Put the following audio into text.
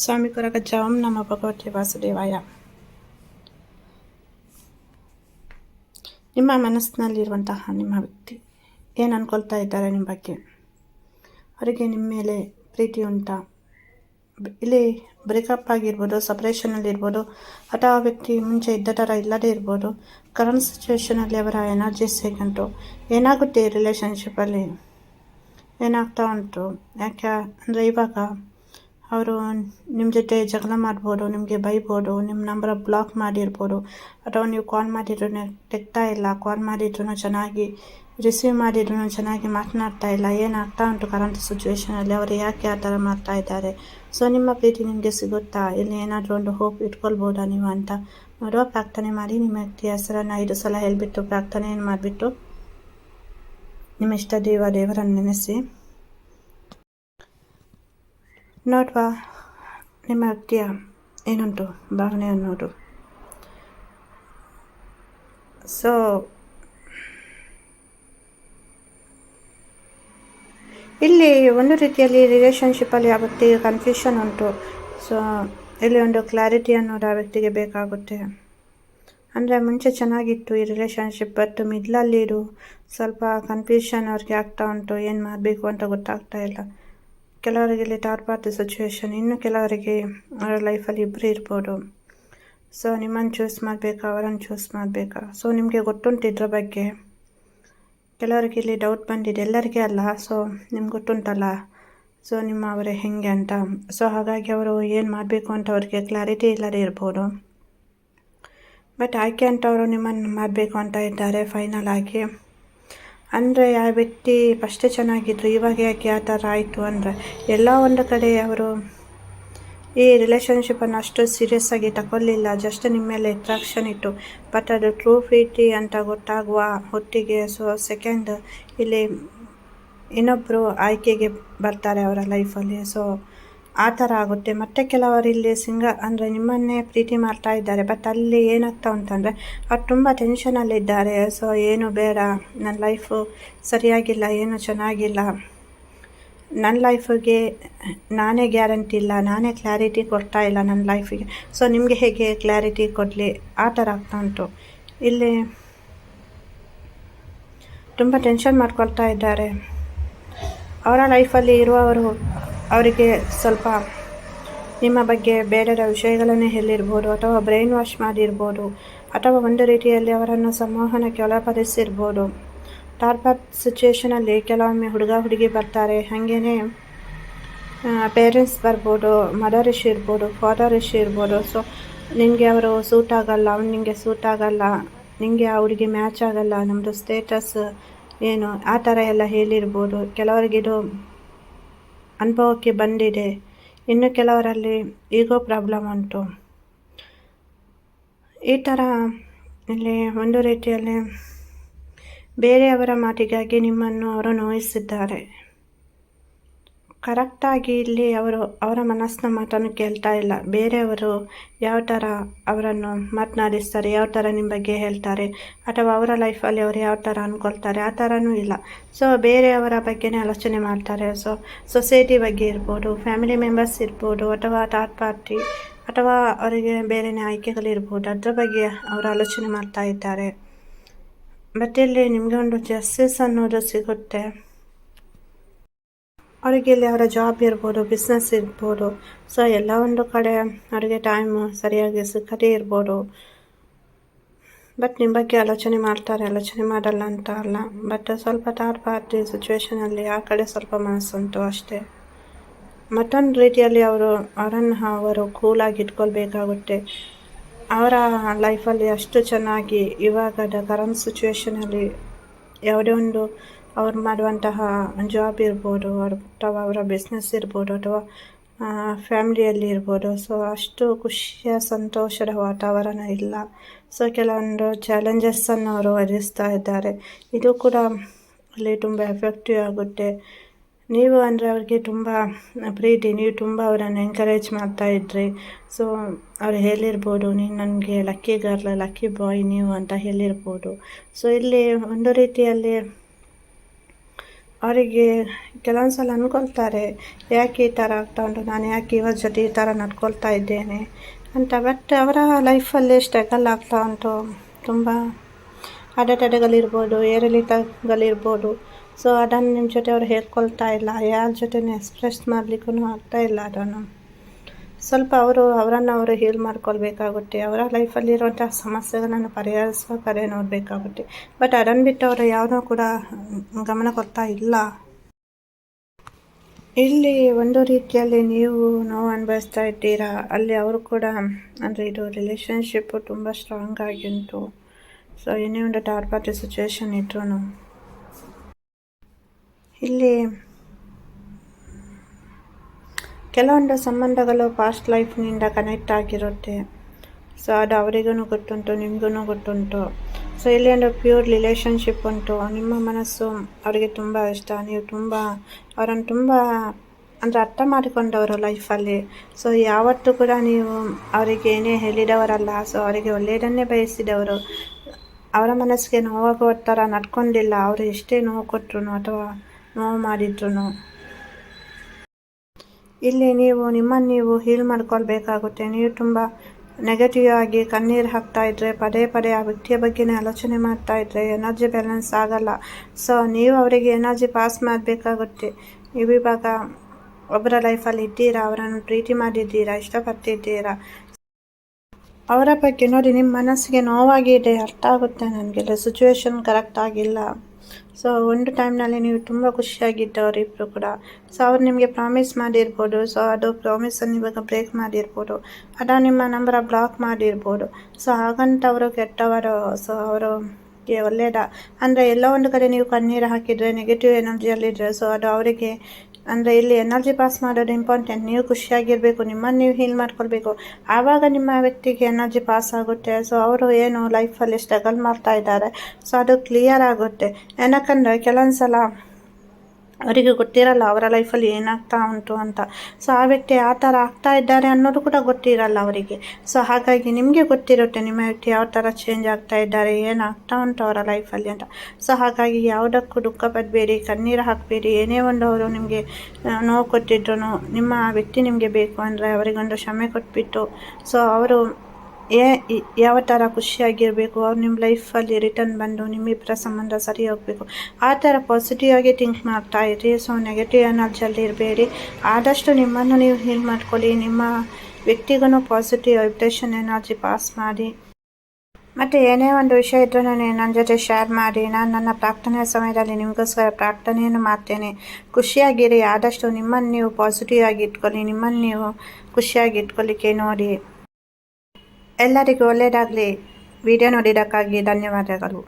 ಸ್ವಾಮಿ ಜವಂ ನಮ್ಮ ಭಗವತಿ ವಾಸುದೇವಾಯ. ನಿಮ್ಮ ಮನಸ್ಸಿನಲ್ಲಿರುವಂತಹ ನಿಮ್ಮ ವ್ಯಕ್ತಿ ಏನು ಅಂದ್ಕೊಳ್ತಾ ಇದ್ದಾರೆ ನಿಮ್ಮ ಬಗ್ಗೆ? ಅವರಿಗೆ ನಿಮ್ಮ ಮೇಲೆ ಪ್ರೀತಿ ಉಂಟಾ? ಇಲ್ಲಿ ಬ್ರೇಕಪ್ ಆಗಿರ್ಬೋದು ಸಪ್ರೇಷನಲ್ಲಿರ್ಬೋದು ಅಥವಾ ಆ ವ್ಯಕ್ತಿ ಮುಂಚೆ ಇದ್ದ ಥರ ಇಲ್ಲದೇ ಇರ್ಬೋದು ಕರೆಂಟ್ ಸಿಚುವೇಷನಲ್ಲಿ ಅವರ ಎನರ್ಜೀಸ್ ಹೇಗುಂಟು ಏನಾಗುತ್ತೆ ಈ ರಿಲೇಷನ್ಶಿಪ್ಪಲ್ಲಿ ಏನಾಗ್ತಾ ಉಂಟು? ಯಾಕೆ ಅಂದರೆ ಇವಾಗ ಅವರು ನಿಮ್ಮ ಜೊತೆ ಜಗಳ ಮಾಡ್ಬೋದು, ನಿಮಗೆ ಬೈಬೋದು, ನಿಮ್ಮ ನಂಬರ್ ಬ್ಲಾಕ್ ಮಾಡಿರ್ಬೋದು. ಅಥವಾ ನೀವು ಕಾಲ್ ಮಾಡಿದ್ರು ತೆಗ್ತಾ ಇಲ್ಲ. ಕಾಲ್ ಮಾಡಿದ್ರು ಚೆನ್ನಾಗಿ ರಿಸೀವ್ ಮಾಡಿದ್ರು ಚೆನ್ನಾಗಿ ಮಾತನಾಡ್ತಾ ಇಲ್ಲ. ಏನಾಗ್ತಾ ಉಂಟು ಕರೆಂಟ್ ಸಿಚುವೇಶನಲ್ಲಿ ಅವರು ಯಾಕೆ ಆ ಥರ ಮಾಡ್ತಾ ಇದ್ದಾರೆ? ಸೊ ನಿಮ್ಮ ಪ್ರೀತಿ ನಿಮಗೆ ಸಿಗುತ್ತಾ? ಇಲ್ಲಿ ಏನಾದರೂ ಒಂದು ಹೋಪ್ ಇಟ್ಕೊಳ್ಬೋದಾ ನೀವು ಅಂತ? ನೋಡುವ. ಪ್ರಾರ್ಥನೆ ಮಾಡಿ. ನಿಮ್ಮ ವ್ಯಕ್ತಿ ಹೆಸರನ್ನು ಐದು ಸಲ ಹೇಳಿಬಿಟ್ಟು ಪ್ರಾರ್ಥನೆಯನ್ನು ಮಾಡಿಬಿಟ್ಟು ನಿಮ್ಮ ಇಷ್ಟ ದೇವ ದೇವರನ್ನು ನೆನೆಸಿ. ನೋಡುವ ನಿಮ್ಮ ವ್ಯಕ್ತಿಯ ಏನುಂಟು ಭಾವನೆ ಅನ್ನೋದು ಸೊ ಇಲ್ಲಿ ಒಂದು ರೀತಿಯಲ್ಲಿ ರಿಲೇಷನ್ಶಿಪ್ಪಲ್ಲಿ ಆ ವ್ಯಕ್ತಿಗೆ ಕನ್ಫ್ಯೂಷನ್ ಉಂಟು. ಸೊ ಇಲ್ಲಿ ಒಂದು ಕ್ಲಾರಿಟಿ ಅನ್ನೋದು ಆ ವ್ಯಕ್ತಿಗೆ ಬೇಕಾಗುತ್ತೆ. ಅಂದರೆ ಮುಂಚೆ ಚೆನ್ನಾಗಿತ್ತು ಈ ರಿಲೇಷನ್ಶಿಪ್ ಬಟ್ ಮಿಡ್ಲಲ್ಲಿ ಇದು ಸ್ವಲ್ಪ ಕನ್ಫ್ಯೂಷನ್ ಅವ್ರಿಗೆ ಆಗ್ತಾ ಉಂಟು, ಏನು ಮಾಡಬೇಕು ಅಂತ ಗೊತ್ತಾಗ್ತಾ ಇಲ್ಲ. ಕೆಲವರಿಗೆ ಇಲ್ಲಿ ಪಾರ್ಟಿ ಸಿಚುವೇಶನ್ ಇನ್ನು ಕೆಲವರಿಗೆ ಅವರ ಲೈಫಲ್ಲಿ ಇಬ್ಬರು ಇರ್ಬೋದು. ಸೊ ನಿಮ್ಮನ್ನು ಚೂಸ್ ಮಾಡಬೇಕಾ? ಅವರನ್ನು ಚೂಸ್ ಮಾಡಬೇಕಾ? ಸೊ ನಿಮಗೆ ಗೊತ್ತುಂಟು ಇದ್ರ ಬಗ್ಗೆ. ಕೆಲವರಿಗೆ ಇಲ್ಲಿ ಡೌಟ್ ಬಂದಿದೆ. ಎಲ್ಲರಿಗೆ ಅಲ್ಲ. ಸೊ ನಿಮ್ಗೆ ಗೊತ್ತುಂಟಲ್ಲ. ಸೊ ನಿಮ್ಮ ಅವರೇ ಹೆಂಗೆ ಅಂತ. ಸೊ ಹಾಗಾಗಿ ಅವರು ಏನು ಮಾಡಬೇಕು ಅಂತ ಅವರಿಗೆ ಕ್ಲಾರಿಟಿ ಇಲ್ಲದೆ ಇರ್ಬೋದು. ಬಟ್ ಆಯ್ಕೆ ಅಂತ ಅವರು ನಿಮ್ಮನ್ನು ಮಾಡಬೇಕು ಅಂತ ಇದ್ದಾರೆ ಫೈನಲ್ ಆಗಿ. ಅಂದರೆ ಆ ವ್ಯಕ್ತಿ ಫಸ್ಟೇ ಚೆನ್ನಾಗಿದ್ರು, ಇವಾಗ ಯಾಕೆ ಆ ಥರ ಆಯಿತು ಅಂದರೆ ಎಲ್ಲ ಒಂದು ಕಡೆ ಅವರು ಈ ರಿಲೇಷನ್ಶಿಪ್ಪನ್ನು ಅಷ್ಟು ಸೀರಿಯಸ್ ಆಗಿ ತಗೊಳ್ಳಿಲ್ಲ ಜಸ್ಟ್ ನಿಮ್ಮ ಮೇಲೆ ಅಟ್ರಾಕ್ಷನ್ ಇತ್ತು ಬಟ್ ಅದು ಟ್ರೂ ಫೀಟಿ ಅಂತ ಗೊತ್ತಾಗುವ ಹೊತ್ತಿಗೆ ಸೊ ಸೆಕೆಂಡ್ ಇಲ್ಲಿ ಇನ್ನೊಬ್ಬರು ಆಯ್ಕೆಗೆ ಬರ್ತಾರೆ ಅವರ ಲೈಫಲ್ಲಿ ಸೊ ಆ ಥರ ಆಗುತ್ತೆ. ಮತ್ತು ಕೆಲವರು ಇಲ್ಲಿ ಸಿಂಗ, ಅಂದರೆ ನಿಮ್ಮನ್ನೇ ಪ್ರೀತಿ ಮಾಡ್ತಾ ಇದ್ದಾರೆ ಬಟ್ ಅಲ್ಲಿ ಏನಾಗ್ತಾ ಅಂತಂದರೆ ಅವ್ರು ತುಂಬ ಟೆನ್ಷನಲ್ಲಿದ್ದಾರೆ ಸೊ ಏನು ಬೇಡ ನನ್ನ ಲೈಫು ಸರಿಯಾಗಿಲ್ಲ, ಏನು ಚೆನ್ನಾಗಿಲ್ಲ. ನನ್ನ ಲೈಫಿಗೆ ನಾನೇ ಗ್ಯಾರಂಟಿ ಇಲ್ಲ, ನಾನೇ ಕ್ಲಾರಿಟಿ ಕೊಡ್ತಾ ಇಲ್ಲ ನನ್ನ ಲೈಫಿಗೆ ಸೊ ನಿಮಗೆ ಹೇಗೆ ಕ್ಲಾರಿಟಿ ಕೊಡಲಿ? ಆ ಥರ ಆಗ್ತಾ ಉಂಟು. ಇಲ್ಲಿ ತುಂಬ ಟೆನ್ಷನ್ ಮಾಡ್ಕೊಳ್ತಾ ಇದ್ದಾರೆ. ಅವರ ಲೈಫಲ್ಲಿ ಇರುವವರು ಅವರಿಗೆ ಸ್ವಲ್ಪ ನಿಮ್ಮ ಬಗ್ಗೆ ಬೇಡದ ವಿಷಯಗಳನ್ನು ಹೇಳಿರ್ಬೋದು ಅಥವಾ ಬ್ರೈನ್ ವಾಶ್ ಮಾಡಿರ್ಬೋದು ಅಥವಾ ಒಂದು ರೀತಿಯಲ್ಲಿ ಅವರನ್ನು ಸಂವಹನಕ್ಕೆ ಒಳಪಡಿಸಿರ್ಬೋದು. ಟಾರ್ಪಪ್ ಸಿಚುವೇಷನಲ್ಲಿ ಕೆಲವೊಮ್ಮೆ ಹುಡುಗ ಹುಡುಗಿ ಬರ್ತಾರೆ. ಹಾಗೆಯೇ ಪೇರೆಂಟ್ಸ್ ಬರ್ಬೋದು, ಮದರ್ ಇಶ್ಯೂ ಇರ್ಬೋದು, ಫಾದರ್ ಇಶ್ಯೂ ಇರ್ಬೋದು. ಸೊ ನಿಮಗೆ ಅವರು ಸೂಟ್ ಆಗಲ್ಲ, ಅವ್ನು ನಿಮಗೆ ಸೂಟ್ ಆಗಲ್ಲ ನಿಮಗೆ ಆ ಹುಡುಗಿ ಮ್ಯಾಚ್ ಆಗಲ್ಲ ನಮ್ಮದು ಸ್ಟೇಟಸ್ ಏನು, ಆ ಥರ ಎಲ್ಲ ಹೇಳಿರ್ಬೋದು. ಕೆಲವರಿಗಿದು ಅನುಭವಕ್ಕೆ ಬಂದಿದೆ. ಇನ್ನು ಕೆಲವರಲ್ಲಿ ಈಗೋ ಪ್ರಾಬ್ಲಮ್ ಉಂಟು. ಈ ಥರ ಇಲ್ಲಿ ಒಂದು ರೀತಿಯಲ್ಲಿ ಬೇರೆಯವರ ಮಾತಿಗಾಗಿ ನಿಮ್ಮನ್ನು ಅವರು ನೋಯಿಸಿದ್ದಾರೆ. ಕರೆಕ್ಟಾಗಿ ಇಲ್ಲಿ ಅವರು ಅವರ ಮನಸ್ಸಿನ ಮಾತನ್ನು ಕೇಳ್ತಾ ಇಲ್ಲ. ಬೇರೆಯವರು ಯಾವ ಥರ ಅವರನ್ನು ಮಾತನಾಡಿಸ್ತಾರೆ, ಯಾವ ಥರ ನಿಮ್ಮ ಬಗ್ಗೆ ಹೇಳ್ತಾರೆ, ಅಥವಾ ಅವರ ಲೈಫಲ್ಲಿ ಅವರು ಯಾವ ಥರ ಅಂದ್ಕೊಳ್ತಾರೆ ಆ ಥರನೂ ಇಲ್ಲ. ಸೊ ಬೇರೆಯವರ ಬಗ್ಗೆನೇ ಆಲೋಚನೆ ಮಾಡ್ತಾರೆ. ಸೊ ಸೊಸೈಟಿ ಬಗ್ಗೆ ಇರ್ಬೋದು ಫ್ಯಾಮಿಲಿ ಮೆಂಬರ್ಸ್ ಇರ್ಬೋದು, ಅಥವಾ ಥರ್ಡ್ ಪಾರ್ಟಿ ಅಥವಾ ಅವರಿಗೆ ಬೇರೆನೇ ಆಯ್ಕೆಗಳಿರ್ಬೋದು ಅದರ ಬಗ್ಗೆ ಅವರು ಆಲೋಚನೆ ಮಾಡ್ತಾ ಇದ್ದಾರೆ. ಬಟ್ ಇಲ್ಲಿ ನಿಮಗೆ ಒಂದು ಜಸ್ಟಿಸ್ ಅನ್ನೋದು ಸಿಗುತ್ತೆ. ಅವರಿಗೆ ಇಲ್ಲಿ ಅವರ ಜಾಬ್ ಇರ್ಬೋದು ಬಿಸ್ನೆಸ್ ಇರ್ಬೋದು ಸೊ ಎಲ್ಲ ಒಂದು ಕಡೆ ಅವರಿಗೆ ಟೈಮ್ ಸರಿಯಾಗಿ ಸಿಕ್ಕದೇ ಇರ್ಬೋದು. ಬಟ್ ನಿಮ್ಮ ಬಗ್ಗೆ ಆಲೋಚನೆ ಮಾಡ್ತಾರೆ, ಆಲೋಚನೆ ಮಾಡಲ್ಲ ಅಂತ ಅಲ್ಲ. ಬಟ್ ಸ್ವಲ್ಪ ಥರ್ಡ್ ಪಾರ್ಟಿ ಸಿಚುವೇಷನಲ್ಲಿ ಆ ಕಡೆ ಸ್ವಲ್ಪ ಮನಸ್ಸುಂಟು ಅಷ್ಟೇ. ಮತ್ತೊಂದು ರೀತಿಯಲ್ಲಿ ಅವರು ಅವರನ್ನು ಅವರು ಕೂಲಾಗಿ ಇಟ್ಕೊಳ್ಬೇಕಾಗುತ್ತೆ. ಅವರ ಲೈಫಲ್ಲಿ ಅಷ್ಟು ಚೆನ್ನಾಗಿ ಇವಾಗದ ಕರೆಂಟ್ ಸಿಚುವೇಷನಲ್ಲಿ ಯಾವುದೇ ಒಂದು ಅವ್ರು ಮಾಡುವಂತಹ ಜಾಬ್ ಇರ್ಬೋದು ಅಥವಾ ಅವರ ಬಿಸ್ನೆಸ್ ಇರ್ಬೋದು, ಅಥವಾ ಫ್ಯಾಮಿಲಿಯಲ್ಲಿ ಇರ್ಬೋದು. ಸೊ ಅಷ್ಟು ಖುಷಿಯ, ಸಂತೋಷದ ವಾತಾವರಣ ಇಲ್ಲ. ಸೊ ಕೆಲವೊಂದು ಚಾಲೆಂಜಸ್ಸನ್ನು ಅವರು ಎದುರಿಸ್ತಾ ಇದ್ದಾರೆ. ಇದು ಕೂಡ ಅಲ್ಲಿ ತುಂಬ ಎಫೆಕ್ಟಿವ್ ಆಗುತ್ತೆ. ನೀವು ಅಂದರೆ ಅವ್ರಿಗೆ ತುಂಬ ಪ್ರೀತಿ, ನೀವು ತುಂಬ ಅವರನ್ನು ಎಂಕರೇಜ್ ಮಾಡ್ತಾ ಇದ್ರಿ. ಸೊ ಅವ್ರು ಹೇಳಿರ್ಬೋದು, ನೀನು ನನಗೆ ಲಕ್ಕಿ ಗರ್ಲ್ ಲಕ್ಕಿ ಬಾಯ್ ನೀವು ಅಂತ ಹೇಳಿರ್ಬೋದು. ಸೊ ಇಲ್ಲಿ ಒಂದು ರೀತಿಯಲ್ಲಿ ಅವರಿಗೆ ಕೆಲವೊಂದು ಸಲ ಅಂದ್ಕೊಳ್ತಾರೆ, ಯಾಕೆ ಈ ಥರ ಆಗ್ತಾ ಉಂಟು? ನಾನು ಯಾಕೆ ಇವರ ಜೊತೆ ಈ ಥರ ನಡ್ಕೊಳ್ತಾ ಇದ್ದೇನೆ? ಅಂತ. ಬಟ್ ಅವರ ಲೈಫಲ್ಲಿ ಸ್ಟ್ರಗಲ್ ಆಗ್ತಾ ಉಂಟು. ತುಂಬ ಅಡೆತಡೆಗಳಿರ್ಬೋದು, ಏರಿಳಿತಗಳಿರ್ಬೋದು. ಸೊ ಅದನ್ನು ನಿಮ್ಮ ಜೊತೆ ಅವ್ರು ಹೇಳ್ಕೊಳ್ತಾ ಇಲ್ಲ. ಯಾರ ಜೊತೆ ಎಕ್ಸ್ಪ್ರೆಸ್ ಮಾಡಲಿಕ್ಕೂ ಆಗ್ತಾ ಇಲ್ಲ ಅದನ್ನು. ಸ್ವಲ್ಪ ಅವರು ಅವರನ್ನು ಅವರು ಹೀಲ್ ಮಾಡ್ಕೊಳ್ಬೇಕಾಗುತ್ತೆ. ಅವರ ಲೈಫಲ್ಲಿರುವಂಥ ಸಮಸ್ಯೆಗಳನ್ನು ಪರಿಹರಿಸುವ ಕರೆ ನೋಡಬೇಕಾಗುತ್ತೆ. ಬಟ್ ಅದನ್ನು ಬಿಟ್ಟು ಅವರು ಯಾವುದೂ ಕೂಡ ಗಮನ ಕೊಡ್ತಾ ಇಲ್ಲ. ಇಲ್ಲಿ ಒಂದು ರೀತಿಯಲ್ಲಿ ನೀವು ನೋವು ಅನುಭವಿಸ್ತಾ ಇದ್ದೀರಾ? ಅಲ್ಲಿ ಅವರು ಕೂಡ ಅಂದರೆ ಇದು ರಿಲೇಷನ್ಶಿಪ್ಪು ತುಂಬ ಸ್ಟ್ರಾಂಗ್ ಆಗಿ ಉಂಟು. ಸೊ ಏನೇ ಒಂದು ಥರ್ಡ್ ಪಾರ್ಟಿ ಸಿಚುವೇಶನ್ ಇದ್ರೂ ಇಲ್ಲಿ ಕೆಲವೊಂದು ಸಂಬಂಧಗಳು ಪಾಸ್ಟ್ ಲೈಫ್ನಿಂದ ಕನೆಕ್ಟ್ ಆಗಿರುತ್ತೆ. ಸೊ ಅದು ಅವರಿಗೂ ಗೊತ್ತುಂಟು ನಿಮಗೂ ಗೊತ್ತುಂಟು. ಸೊ ಇಲ್ಲಿ ಒಂದು ಪ್ಯೂರ್ ರಿಲೇಷನ್ಶಿಪ್ ಉಂಟು. ನಿಮ್ಮ ಮನಸ್ಸು ಅವರಿಗೆ ತುಂಬ ಇಷ್ಟ. ನೀವು ತುಂಬ, ಅವರನ್ನು ತುಂಬ, ಅಂದರೆ ಅರ್ಥ ಮಾಡಿಕೊಂಡವರು ಲೈಫಲ್ಲಿ ಸೊ ಯಾವತ್ತೂ ಕೂಡ ನೀವು ಅವರಿಗೆ ಏನೇ ಹೇಳಿದವರಲ್ಲ ಸೊ ಅವರಿಗೆ ಒಳ್ಳೆಯದನ್ನೇ ಬಯಸಿದವರು, ಅವರ ಮನಸ್ಸಿಗೆ ನೋವಾಗುವ ಥರ ನಡ್ಕೊಂಡಿಲ್ಲ. ಅವರು ಎಷ್ಟೇ ನೋವು ಕೊಟ್ಟರು ಅಥವಾ ನೋವು ಮಾಡಿದ್ರು ಇಲ್ಲಿ ನೀವು ನಿಮ್ಮನ್ನು ನೀವು ಹೀಲ್ ಮಾಡ್ಕೊಳ್ಬೇಕಾಗುತ್ತೆ. ನೀವು ತುಂಬ ನೆಗೆಟಿವ್ ಆಗಿ ಕಣ್ಣೀರು ಹಾಕ್ತಾ ಇದ್ರೆ, ಪದೇ ಪದೇ ಆ ವ್ಯಕ್ತಿಯ ಬಗ್ಗೆನೇ ಆಲೋಚನೆ ಮಾಡ್ತಾ ಇದ್ರೆ ಎನರ್ಜಿ ಬ್ಯಾಲೆನ್ಸ್ ಆಗಲ್ಲ. ಸೊ ನೀವು ಅವರಿಗೆ ಎನರ್ಜಿ ಪಾಸ್ ಮಾಡಬೇಕಾಗುತ್ತೆ. ನೀವು ಇವಾಗ ಒಬ್ಬರ ಲೈಫಲ್ಲಿ ಇದ್ದೀರಾ? ಅವರನ್ನು ಪ್ರೀತಿ ಮಾಡಿದ್ದೀರಾ? ಇಷ್ಟಪಟ್ಟಿದ್ದೀರಾ ಅವರ ಬಗ್ಗೆ ನೋಡಿ ನಿಮ್ಮ ಮನಸ್ಸಿಗೆ ನೋವಾಗಿದೆ, ಅರ್ಥ ಆಗುತ್ತೆ ನನಗೆಲ್ಲ ಸಿಚುವೇಶನ್ ಕರೆಕ್ಟ್ ಆಗಿಲ್ಲ. ಸೊ ಒಂದು ಟೈಮ್ನಲ್ಲಿ ನೀವು ತುಂಬ ಖುಷಿಯಾಗಿದ್ದವರಿಬ್ಬರು ಕೂಡ. ಸೊ ಅವ್ರು ನಿಮಗೆ ಪ್ರಾಮಿಸ್ ಮಾಡಿರ್ಬೋದು. ಸೊ ಅದು ಪ್ರಾಮಿಸನ್ನು ಇವಾಗ ಬ್ರೇಕ್ ಮಾಡಿರ್ಬೋದು. ಅದ ನಿಮ್ಮ ನಂಬರ ಬ್ಲಾಕ್ ಮಾಡಿರ್ಬೋದು. ಸೊ ಹಾಗಂತ ಅವರು ಕೆಟ್ಟವರು. ಸೊ ಅವರು ಒಳ್ಳೆಯದ ಅಂದರೆ ಎಲ್ಲ ಒಂದು ಕಡೆ ನೀವು ಕಣ್ಣೀರು ಹಾಕಿದರೆ ನೆಗೆಟಿವ್ ಎನರ್ಜಿಯಲ್ಲಿದ್ದರೆ ಸೊ ಅದು ಅವರಿಗೆ ಅಂದರೆ ಇಲ್ಲಿ ಎನರ್ಜಿ ಪಾಸ್ ಮಾಡೋದು ಇಂಪಾರ್ಟೆಂಟ್ ನೀವು ಖುಷಿಯಾಗಿರಬೇಕು ನಿಮ್ಮನ್ನು ನೀವು ಹೀಲ್ ಮಾಡ್ಕೊಳ್ಬೇಕು. ಆವಾಗ ನಿಮ್ಮ ವ್ಯಕ್ತಿಗೆ ಎನರ್ಜಿ ಪಾಸ್ ಆಗುತ್ತೆ. ಸೊ ಅವರು ಏನು ಲೈಫಲ್ಲಿ ಸ್ಟ್ರಗಲ್ ಮಾಡ್ತಾ ಇದ್ದಾರೆ. ಸೊ ಅದು ಕ್ಲಿಯರ್ ಆಗುತ್ತೆ. ಏನಕ್ಕಂದರೆ ಕೆಲವೊಂದು ಸಲ ಅವರಿಗೆ ಗೊತ್ತಿರಲ್ಲ ಅವರ ಲೈಫಲ್ಲಿ ಏನಾಗ್ತಾ ಉಂಟು ಅಂತ. ಸೊ ಆ ವ್ಯಕ್ತಿ ಆ ಥರ ಆಗ್ತಾ ಇದ್ದಾರೆ ಅನ್ನೋದು ಕೂಡ ಗೊತ್ತಿರಲ್ಲ ಅವರಿಗೆ. ಸೊ ಹಾಗಾಗಿ ನಿಮಗೆ ಗೊತ್ತಿರುತ್ತೆ ನಿಮ್ಮ ವ್ಯಕ್ತಿ ಯಾವ ಥರ ಚೇಂಜ್ ಆಗ್ತಾ ಇದ್ದಾರೆ, ಏನಾಗ್ತಾ ಉಂಟು ಅವರ ಲೈಫಲ್ಲಿ ಅಂತ. ಸೊ ಹಾಗಾಗಿ ಯಾವುದಕ್ಕೂ ದುಃಖ ಪಡಬೇಡಿ, ಕಣ್ಣೀರು ಹಾಕಬೇಡಿ, ಏನೇ ಒಂದು ಅವರು ನಿಮಗೆ ನೋವು ಕೊಟ್ಟಿದ್ರು ನಿಮ್ಮ ವ್ಯಕ್ತಿ ನಿಮಗೆ ಬೇಕು ಅಂದರೆ ಅವರಿಗೊಂದು ಕ್ಷಮೆ ಕೊಟ್ಬಿಟ್ಟು. ಸೊ ಅವರು ಏ ಯಾವ ಥರ ಖುಷಿಯಾಗಿರಬೇಕು, ಅವ್ರು ನಿಮ್ಮ ಲೈಫಲ್ಲಿ ರಿಟರ್ನ್ ಬಂದು ನಿಮ್ಮಿಬ್ಬರ ಸಂಬಂಧ ಸರಿ ಹೋಗಬೇಕು ಆ ಥರ ಪಾಸಿಟಿವ್ ಆಗಿ ಥಿಂಕ್ ಮಾಡ್ತಾ ಇರಿ. ಸೊ ನೆಗೆಟಿವ್ ಎನರ್ಜಿಯಲ್ಲಿ ಇರಬೇಡಿ. ಆದಷ್ಟು ನಿಮ್ಮನ್ನು ನೀವು ಹೀಲ್ ಮಾಡ್ಕೊಳ್ಳಿ. ನಿಮ್ಮ ವ್ಯಕ್ತಿಗೂ ಪಾಸಿಟಿವ್ ವೈಬ್ರೇಷನ್ ಎನರ್ಜಿ ಪಾಸ್ ಮಾಡಿ. ಮತ್ತು ಏನೇ ಒಂದು ವಿಷಯ ಇದ್ದರೂ ನಾನು ನನ್ನ ಜೊತೆ ಶೇರ್ ಮಾಡಿ. ನಾನು ನನ್ನ ಪ್ರಾರ್ಥನೆ ಸಮಯದಲ್ಲಿ ನಿಮಗೋಸ್ಕರ ಪ್ರಾರ್ಥನೆಯನ್ನು ಮಾಡ್ತೇನೆ. ಖುಷಿಯಾಗಿರಿ. ಆದಷ್ಟು ನಿಮ್ಮನ್ನು ನೀವು ಪಾಸಿಟಿವ್ ಆಗಿ ಇಟ್ಕೊಳ್ಳಿ. ನಿಮ್ಮನ್ನು ನೀವು ಖುಷಿಯಾಗಿ ಇಟ್ಕೊಳ್ಳಿಕ್ಕೆ ನೋಡಿ. ಎಲ್ಲರಿಗೂ ಒಳ್ಳೆಯದಾಗಲಿ ವಿಡಿಯೋ ನೋಡಿದ್ದಕ್ಕಾಗಿ ಧನ್ಯವಾದಗಳು